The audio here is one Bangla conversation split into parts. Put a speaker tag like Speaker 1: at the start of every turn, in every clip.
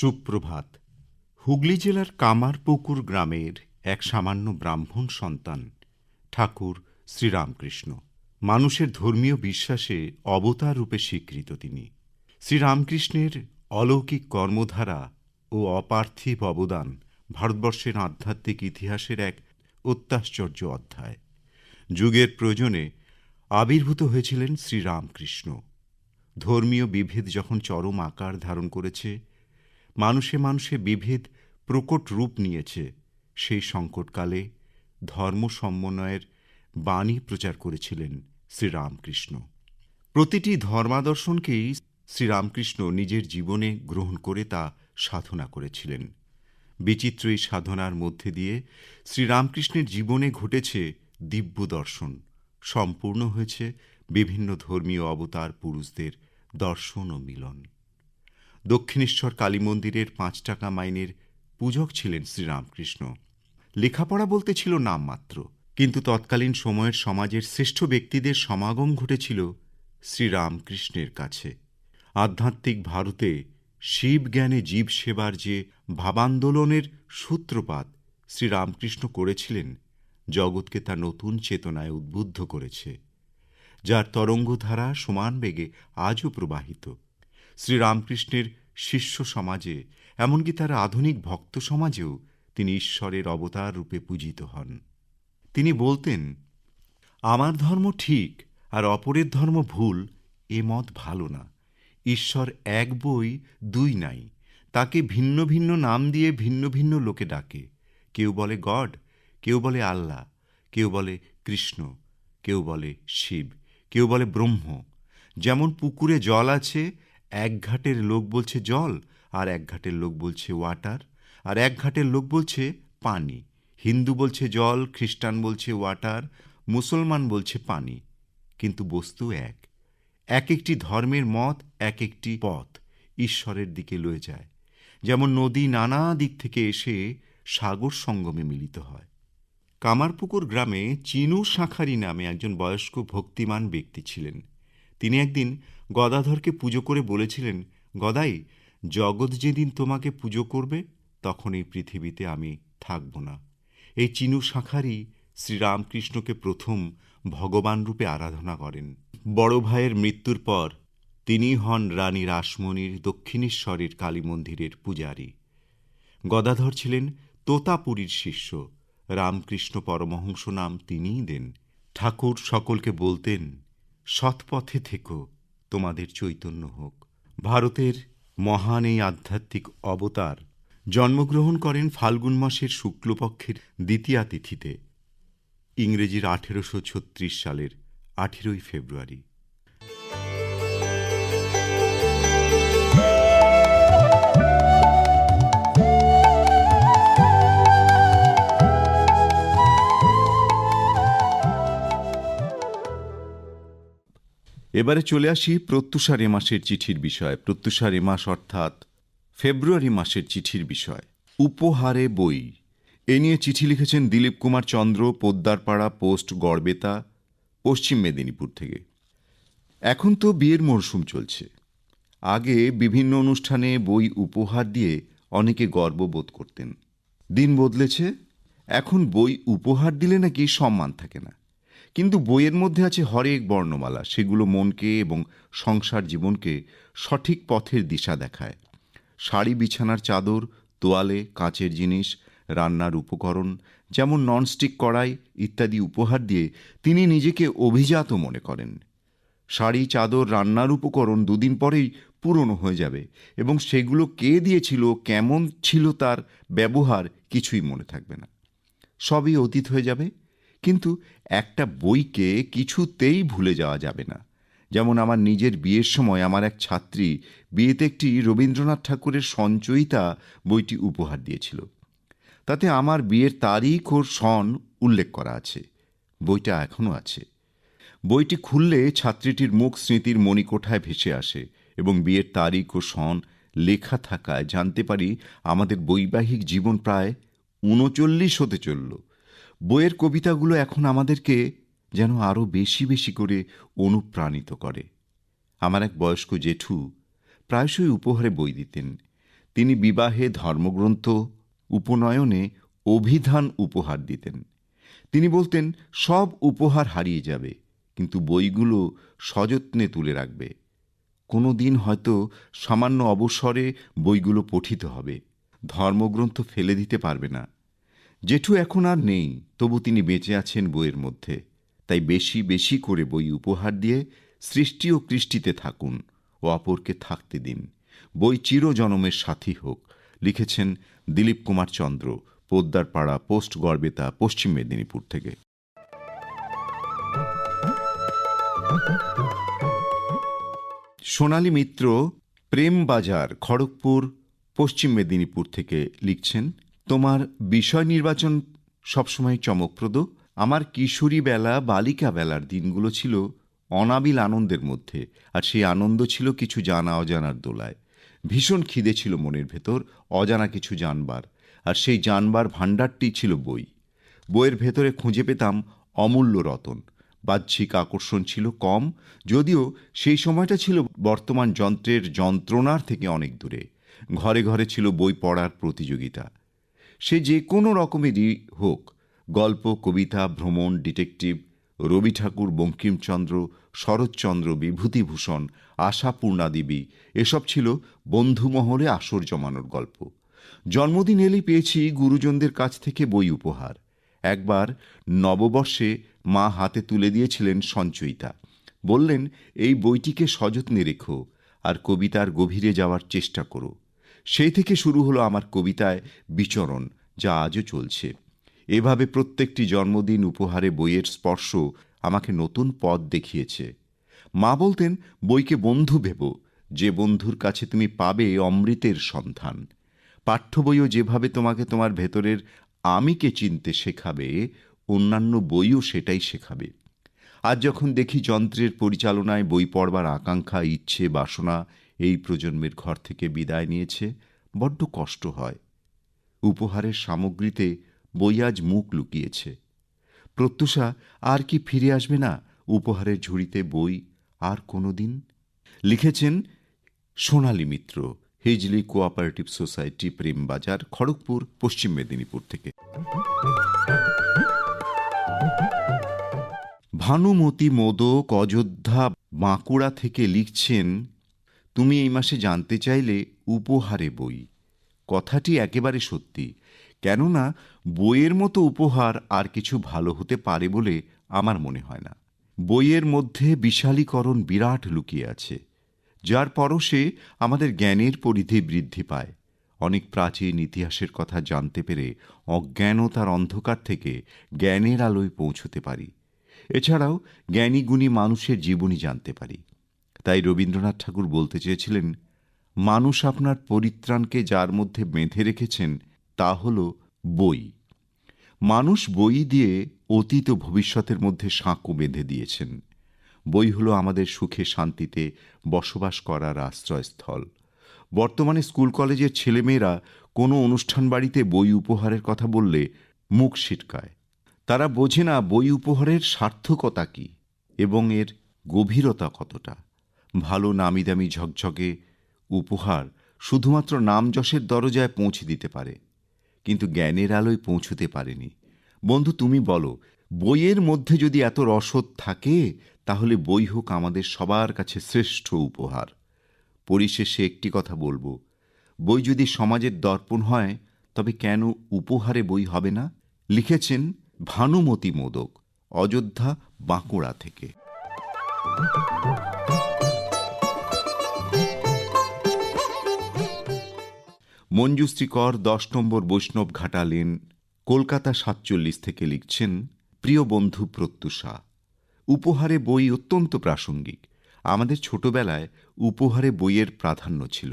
Speaker 1: সুপ্রভাত। হুগলি জেলার কামারপুকুর গ্রামের এক সামান্য ব্রাহ্মণ সন্তান, ঠাকুর শ্রীরামকৃষ্ণ। মানুষের ধর্মীয় বিশ্বাসে অবতার রূপে স্বীকৃত তিনি। শ্রীরামকৃষ্ণের অলৌকিক কর্মধারা ও অপার্থিব অবদান ভারতবর্ষের আধ্যাত্মিক ইতিহাসের এক অত্যাশ্চর্য অধ্যায়। যুগের প্রয়োজনে আবির্ভূত হয়েছিলেন শ্রীরামকৃষ্ণ। ধর্মীয় বিভেদ যখন চরম আকার ধারণ করেছে মানুষে মানুষে বিভেদ প্রকট রূপ নিয়েছে, সেই সংকটকালে ধর্ম সমন্বয়ের বাণী প্রচার করেছিলেন শ্রীরামকৃষ্ণ। প্রতিটি ধর্মাদর্শনকেই শ্রীরামকৃষ্ণ নিজের জীবনে গ্রহণ করে তা সাধনা করেছিলেন। বিচিত্র এই সাধনার মধ্যে দিয়ে শ্রীরামকৃষ্ণের জীবনে ঘটেছে দিব্য দর্শন, সম্পূর্ণ হয়েছে বিভিন্ন ধর্মীয় অবতার পুরুষদের দর্শন ও মিলন। দক্ষিণেশ্বর কালী মন্দিরের পাঁচ টাকা মাইনের পূজক ছিলেন শ্রীরামকৃষ্ণ। লেখাপড়া বলতে ছিল নামমাত্র, কিন্তু তৎকালীন সময়ের সমাজের শ্রেষ্ঠ ব্যক্তিদের সমাগম ঘটেছিল শ্রীরামকৃষ্ণের কাছে। আধ্যাত্মিক ভারতে শিব জ্ঞানে জীব সেবার যে ভাবান্দোলনের সূত্রপাত শ্রীরামকৃষ্ণ করেছিলেন, জগৎকে তা নতুন চেতনায় উদ্বুদ্ধ করেছে, যার তরঙ্গধারা সমান বেগে আজও প্রবাহিত। শ্রীরামকৃষ্ণের শিষ্য সমাজে, এমনকি তার আধুনিক ভক্ত সমাজেও তিনি ঈশ্বরের অবতার রূপে পূজিত হন। তিনি বলতেন, আমার ধর্ম ঠিক আর অপরের ধর্ম ভুল, এ মত ভালো না। ঈশ্বর এক বই, দুই নাই। তাকে ভিন্ন ভিন্ন নাম দিয়ে ভিন্ন ভিন্ন লোকে ডাকে। কেউ বলে গড, কেউ বলে আল্লাহ, কেউ বলে কৃষ্ণ, কেউ বলে শিব, কেউ বলে ব্রহ্ম। যেমন পুকুরে জল আছে এক ঘাটের লোক বলছে জল, আর এক ঘাটের লোক বলছে ওয়াটার আর এক ঘাটের লোক বলছে পানি। হিন্দু বলছে জল, খ্রিস্টান বলছে ওয়াটার মুসলমান বলছে পানি। কিন্তু বস্তু এক। এক একটি ধর্মের মত, এক একটি পথ ঈশ্বরের দিকে লয়ে যায়। যেমন নদী নানা দিক থেকে এসে সাগর সঙ্গমে মিলিত হয়। কামারপুকুর গ্রামে চিনু শাঁখারি নামে একজন বয়স্ক ভক্তিমান ব্যক্তি ছিলেন। তিনি একদিন গদাধরকে পুজো করে বলেছিলেন, গদাই, জগৎ যেদিন তোমাকে পুজো করবে, তখন এই পৃথিবীতে আমি থাকব না। এই চিনু শাঁখারি শ্রীরামকৃষ্ণকে প্রথম ভগবান রূপে আরাধনা করেন। বড় ভাইয়ের মৃত্যুর পর তিনি হন রানী রাসমণির দক্ষিণেশ্বরের কালী মন্দিরের পূজারী। গদাধর ছিলেন তোতাপুরীর শিষ্য। রামকৃষ্ণ পরমহংস নাম তিনিই দেন। ঠাকুর সকলকে বলতেন সৎপথে থেকো, তোমাদের চৈতন্য হোক। ভারতের মহান এই আধ্যাত্মিক অবতার জন্মগ্রহণ করেন ফাল্গুন মাসের শুক্লপক্ষের দ্বিতীয়া তিথিতে, ইংরেজির আঠেরোশো ছত্রিশ সালের আঠেরোই ফেব্রুয়ারি। এবারে চলে আসি প্রত্যুষার এ মাসের চিঠির বিষয়। এ মাস অর্থাৎ ফেব্রুয়ারি মাসের চিঠির বিষয়। উপহারে বই। এ নিয়ে চিঠি লিখেছেন দিলীপ কুমার চন্দ্র, পোদ্দারপাড়া, পোস্ট গড়বেতা, পশ্চিম মেদিনীপুর থেকে। এখন তো বিয়ের মরশুম চলছে। আগে বিভিন্ন অনুষ্ঠানে বই উপহার দিয়ে অনেকে গর্ববোধ করতেন। দিন বদলেছে, এখন বই উপহার দিলে নাকি সম্মান থাকে না। কিন্তু বইয়ের মধ্যে আছে হরেক বর্ণমালা, সেগুলো মনকে এবং সংসার জীবনকে সঠিক পথের দিশা দেখায়। শাড়ি বিছানার চাদর, তোয়ালে কাঁচের জিনিস, রান্নার উপকরণ, যেমন ননস্টিক কড়াই ইত্যাদি উপহার দিয়ে তিনি নিজেকে অভিজাত মনে করেন। শাড়ি, চাদর, রান্নার উপকরণ দুদিন পরেই পুরনো হয়ে যাবে এবং সেগুলো কে দিয়েছিল, কেমন ছিল তার ব্যবহার কিছুই মনে থাকবে না। সবই অতীত হয়ে যাবে। কিন্তু একটা বইকে কিছুতেই ভুলে যাওয়া যাবে না। যেমন আমার নিজের বিয়ের সময় আমার এক ছাত্রী বিয়েতে একটি রবীন্দ্রনাথ ঠাকুরের সঞ্চয়িতা বইটি উপহার দিয়েছিল। তাতে আমার বিয়ের তারিখ ও সন উল্লেখ করা আছে। বইটা এখনও আছে। বইটি খুললে ছাত্রীটির মুখ স্মৃতির মণিকোঠায় ভেসে আসে এবং বিয়ের তারিখ ও সন লেখা থাকায় জানতে পারি আমাদের বৈবাহিক জীবন প্রায় উনচল্লিশ হতে চলল। বইয়ের কবিতাগুলো এখন আমাদেরকে যেন আরও বেশি বেশি করে অনুপ্রাণিত করে। আমার এক বয়স্ক জেঠু প্রায়শই উপহারে বই দিতেন। তিনি বিবাহে ধর্মগ্রন্থ, উপনয়নে অভিধান উপহার দিতেন। তিনি বলতেন, সব উপহার হারিয়ে যাবে, কিন্তু বইগুলো সযত্নে তুলে রাখবে। কোনো দিন হয়তো সামান্য অবসরে বইগুলো পঠিত হবে। ধর্মগ্রন্থ ফেলে দিতে পারবে না। জেঠু এখন আর নেই, তবু তিনি বেঁচে আছেন বইয়ের মধ্যে। তাই বেশি বেশি করে বই উপহার দিয়ে সৃষ্টি ও কৃষ্টিতে থাকুন ও অপরকে থাকতে দিন। বই চিরজনমের সাথী হোক, লিখেছেন দিলীপ কুমার চন্দ্র, পোদ্দারপাড়া, পোস্ট গড়বেতা, পশ্চিম মেদিনীপুর থেকে। সোনালী মিত্র প্রেম বাজার খড়গপুর, পশ্চিম মেদিনীপুর থেকে লিখছেন তোমার বিষয় নির্বাচন সবসময় চমকপ্রদ। আমার কিশোরী বেলা, বালিকা বেলার দিনগুলো ছিল অনাবিল আনন্দের মধ্যে, আর সেই আনন্দ ছিল কিছু জানা অজানার দোলায়। ভীষণ খিদে ছিল মনের ভেতর, অজানা কিছু জানবার, আর সেই জানবার ভাণ্ডারটি ছিল বই। বইয়ের ভেতরে খুঁজে পেতাম অমূল্য রতন। বাহ্যিক আকর্ষণ ছিল কম, যদিও সেই সময়টা ছিল বর্তমান যন্ত্রের যন্ত্রণার থেকে অনেক দূরে। ঘরে ঘরে ছিল বই পড়ার প্রতিযোগিতা সে যে কোনো রকমেরই হোক, গল্প, কবিতা, ভ্রমণ, ডিটেকটিভ, রবি ঠাকুর, বঙ্কিমচন্দ্র, শরৎচন্দ্র, বিভূতিভূষণ, আশাপূর্ণা দেবী, এসব ছিল বন্ধুমহলে আসর জমানোর গল্প। জন্মদিন এলেই পেয়েছি গুরুজনদের কাছ থেকে বই উপহার। একবার নববর্ষে মা হাতে তুলে দিয়েছিলেন সঞ্চয়িতা। বললেন, এই বইটিকে সযত্নে রেখো আর কবিতার গভীরে যাওয়ার চেষ্টা করো। সেই থেকে শুরু হলো আমার কবিতায় বিচরণ, যা আজও চলছে। এভাবে প্রত্যেকটি জন্মদিন উপহারে বইয়ের স্পর্শ আমাকে নতুন পথ দেখিয়েছে। মা বলতেন, বইকে বন্ধু ভেব, যে বন্ধুর কাছে তুমি পাবে অমৃতের সন্ধান। পাঠ্য বইও যেভাবে তোমাকে তোমার ভেতরের আমিকে চিনতে শেখাবে, অন্যান্য বইও সেটাই শেখাবে। আজ যখন দেখি যন্ত্রের পরিচালনায় বই পড়বার আকাঙ্ক্ষা, ইচ্ছে, বাসনা এই প্রজন্মের ঘর থেকে বিদায় নিয়েছে, বড্ড কষ্ট হয়। উপহারের সামগ্রীতে বই আজ মুখ লুকিয়েছে। প্রত্যুষা, আর কি ফিরে আসবে না উপহারের ঝুড়িতে বই আর কোনো দিন লিখেছেন সোনালী মিত্র, হিজলি কোঅপারেটিভ সোসাইটি, প্রেমবাজার, খড়গপুর, পশ্চিম মেদিনীপুর থেকে। ভানুমতি মোদক অযোধ্যা বাঁকুড়া থেকে লিখছেন তুমি এই মাসে জানতে চাইলে উপহারে বই। কথাটি একেবারে সত্যি, কেননা বইয়ের মতো উপহার আর কিছু ভালো হতে পারে বলে আমার মনে হয় না। বইয়ের মধ্যে বিশালীকরণ বিরাট লুকিয়ে আছে, যার পরশে আমাদের জ্ঞানের পরিধি বৃদ্ধি পায়। অনেক প্রাচীন ইতিহাসের কথা জানতে পেরে অজ্ঞানতার অন্ধকার থেকে জ্ঞানের আলোয় পৌঁছতে পারি। এছাড়াও জ্ঞানীগুণী মানুষের জীবনী জানতে পারি। তাই রবীন্দ্রনাথ ঠাকুর বলতে চেয়েছিলেন, মানুষ আপনার পরিত্রাণকে যার মধ্যে বেঁধে রেখেছেন, তা হল বই। মানুষ বই দিয়ে অতীত ও ভবিষ্যতের মধ্যে সাঁকো বেঁধে দিয়েছেন। বই হলো আমাদের সুখে শান্তিতে বসবাস করার আশ্রয়স্থল। বর্তমানে স্কুল কলেজের ছেলেমেয়েরা কোনো অনুষ্ঠান বাড়িতে বই উপহারের কথা বললে মুখ সিটকায় তারা বোঝে না বই উপহারের সার্থকতা কী এবং এর গভীরতা কতটা। ভালো নামি দামি ঝকঝকে উপহার শুধুমাত্র নাম যশের দরজায় পৌঁছে দিতে পারে। কিন্তু জ্ঞানের আলোয় পৌঁছতে পারেনি। বন্ধু, তুমি বলো, বইয়ের মধ্যে যদি এত রসদ থাকে, তাহলে বই হোক আমাদের সবার কাছে শ্রেষ্ঠ উপহার। পরিশেষে একটি কথা বলব, বই যদি সমাজের দর্পণ হয়, তবে কেন উপহারে বই হবে না? লিখেছেন ভানুমতি মোদক, অযোধ্যা বাঁকুড়া থেকে। মঞ্জুশ্রী কর দশ নম্বর বৈষ্ণব ঘাটা লেন কলকাতা সাতচল্লিশ থেকে লিখছেন, প্রিয় বন্ধু প্রত্যুষা, উপহারে বই অত্যন্ত প্রাসঙ্গিক। আমাদের ছোটবেলায় উপহারে বইয়ের প্রাধান্য ছিল।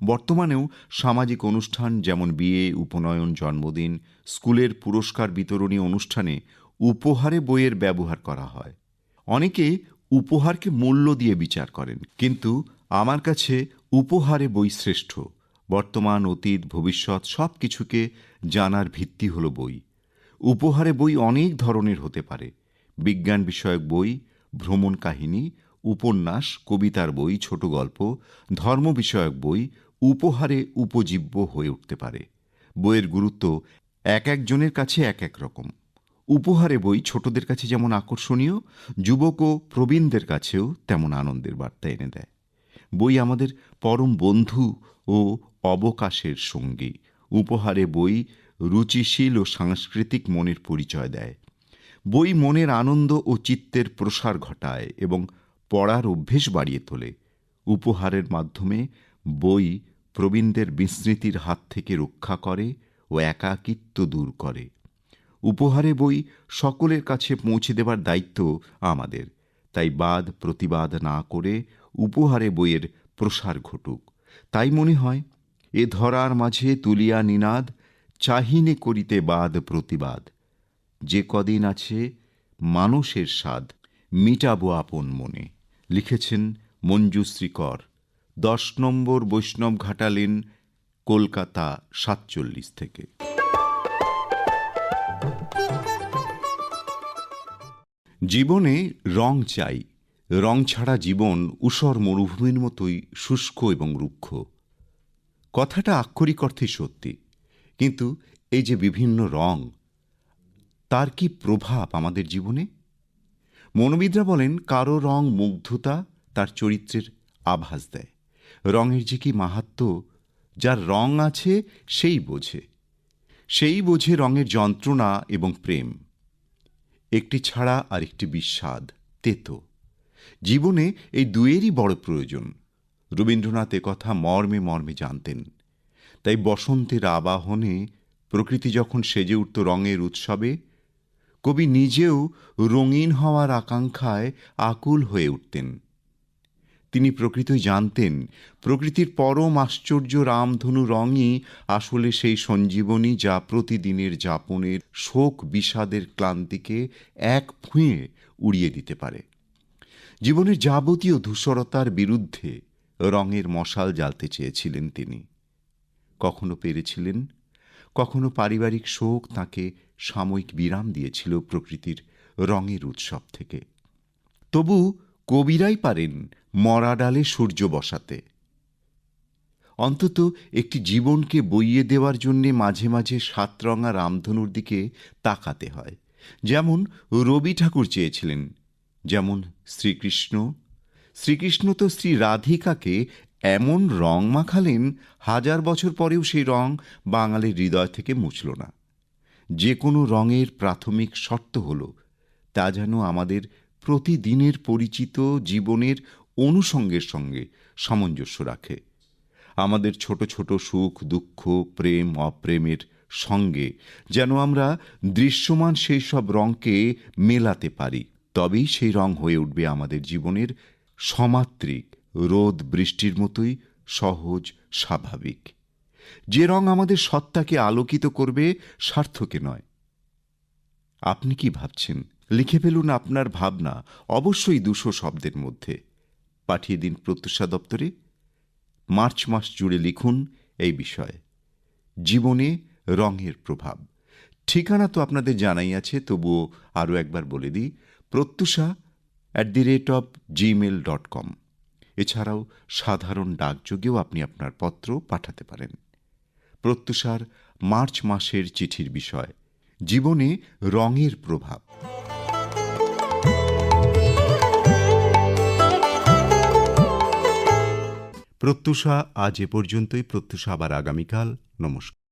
Speaker 1: বর্তমানেও সামাজিক অনুষ্ঠান যেমন বিয়ে, উপনয়ন, জন্মদিন, স্কুলের পুরস্কার বিতরণী অনুষ্ঠানে উপহারে বইয়ের ব্যবহার করা হয়। অনেকে উপহারকে মূল্য দিয়ে বিচার করেন, কিন্তু আমার কাছে উপহারে বই শ্রেষ্ঠ। বর্তমান, অতীত, ভবিষ্যৎ সব কিছুকে জানার ভিত্তি হল বই। উপহারে বই অনেক ধরনের হতে পারে। বিজ্ঞান বিষয়ক বই, ভ্রমণ কাহিনী, উপন্যাস, কবিতার বই, ছোট গল্প, ধর্ম বিষয়ক বই উপহারে উপজীব্য হয়ে উঠতে পারে। বইয়ের গুরুত্ব এক একজনের কাছে এক এক রকম। উপহারে বই ছোটদের কাছে যেমন আকর্ষণীয়, যুবক ও প্রবীণদের কাছেও তেমন আনন্দের বার্তা এনে দেয়। বই আমাদের পরম বন্ধু ও অবকাশের সঙ্গী। উপহারে বই রুচিশীল ও সাংস্কৃতিক মনের পরিচয় দেয়। বই মনের আনন্দ ও চিত্তের প্রসার ঘটায় এবং পড়ার অভ্যেস বাড়িয়ে তোলে। উপহারের মাধ্যমে বই প্রবীণদের বিস্মৃতির হাত থেকে রক্ষা করে ও একাকিত্ব দূর করে। উপহারে বই সকলের কাছে পৌঁছে দেবার দায়িত্ব আমাদের, তাই বাদ প্রতিবাদ না করে উপহারে বইয়ের প্রসার ঘটুক। তাই মনে হয় এ ধরার মাঝে তুলিয়া নিনাদ, চাহিনে করিতে বাদ প্রতিবাদ। যে কদিন আছে মানুষের স্বাদ, মিটাবো আপন মনে। লিখেছেন মঞ্জুশ্রী কর। দশ নম্বর বৈষ্ণব ঘাটালেন কলকাতা সাতচল্লিশ থেকে। জীবনে রং চাই। রং ছাড়া জীবন ঊষর মরুভূমির মতোই শুষ্ক এবং রুক্ষ। কথাটা আক্ষরিক অর্থে সত্যি। কিন্তু এই যে বিভিন্ন রং, তার কি প্রভাব আমাদের জীবনে? মনোবিদরা বলেন, কারও রং মুগ্ধতা তার চরিত্রের আভাস দেয়। রঙের যে কি মাহাত্ম, যার রং আছে সেই বোঝে। সেই বোঝে রঙের যন্ত্রণা এবং প্রেম। একটি ছাড়া আর একটি বিস্বাদ, তেতো। জীবনে এই দুয়েরই বড় প্রয়োজন। রবীন্দ্রনাথ কথা মর্মে মর্মে জানতেন। তাই বসন্তের আবাহনে প্রকৃতি যখন সেজে উঠত রঙের উৎসবে, কবি নিজেও রঙিন হওয়ার আকাঙ্ক্ষায় আকুল হয়ে উঠতেন। তিনি প্রকৃতই জানতেন, প্রকৃতির পরম আশ্চর্য রামধনু রঙই আসলে সেই সঞ্জীবনী যা প্রতিদিনের যাপনের শোক বিষাদের ক্লান্তিকে এক ফুঁয়ে উড়িয়ে দিতে পারে। জীবনের যাবতীয় ধূসরতার বিরুদ্ধে রঙের মশাল জ্বালতে চেয়েছিলেন তিনি। কখনো পেরেছিলেন, কখনো পারিবারিক শোক তাকে সাময়িক বিরাম দিয়েছিল প্রকৃতির রঙের উৎসব থেকে। তবু কবিরাই পারেন মরা ডালে সূর্য বসাতে। অন্তত একটি জীবনকে বইয়ে দেওয়ার জন্যে মাঝে মাঝে সাতরঙা রামধনুর দিকে তাকাতে হয়। যেমন রবি ঠাকুর চেয়েছিলেন, যেমন শ্রীকৃষ্ণ শ্রীকৃষ্ণ তো শ্রী রাধিকাকে এমন রং মাখালেন, হাজার বছর পরেও সেই রং বাঙালির হৃদয় থেকে মুছল না। যে কোনো রঙের প্রাথমিক শর্ত হল, তা যেন আমাদের প্রতিদিনের পরিচিত জীবনের অনুষঙ্গের সঙ্গে সামঞ্জস্য রাখে। আমাদের ছোট ছোট সুখ, দুঃখ, প্রেম, অপ্রেমের সঙ্গে যেন আমরা দৃশ্যমান সেই সব রঙকে মেলাতে পারি, তবেই সেই রং হয়ে উঠবে আমাদের জীবনের সমাত্রিক, রোদ বৃষ্টির মতোই সহজ, স্বাভাবিক। যে রং আমাদের সত্তাকে আলোকিত করবে স্বার্থকে নয়। আপনি কি ভাবছেন? লিখে ফেলুন আপনার ভাবনা, অবশ্যই দুশো শব্দের মধ্যে। পাঠিয়ে দিন প্রত্যুষা দপ্তরে। মার্চ মাস জুড়ে লিখুন এই বিষয়ে। জীবনে রঙের প্রভাব। ঠিকানা তো আপনাদের জানাই আছে, তবুও আরও একবার বলে দিই, Pratyusha at the rate of Gmail dot com এছাড়াও সাধারণ ডাকযোগেও আপনি আপনার পত্র পাঠাতে পারেন। প্রত্যুষার মার্চ মাসের চিঠির বিষয়, জীবনে রঙের প্রভাব। প্রত্যুষা আজ এ পর্যন্তই। প্রত্যুষা আবার আগামীকাল। নমস্কার।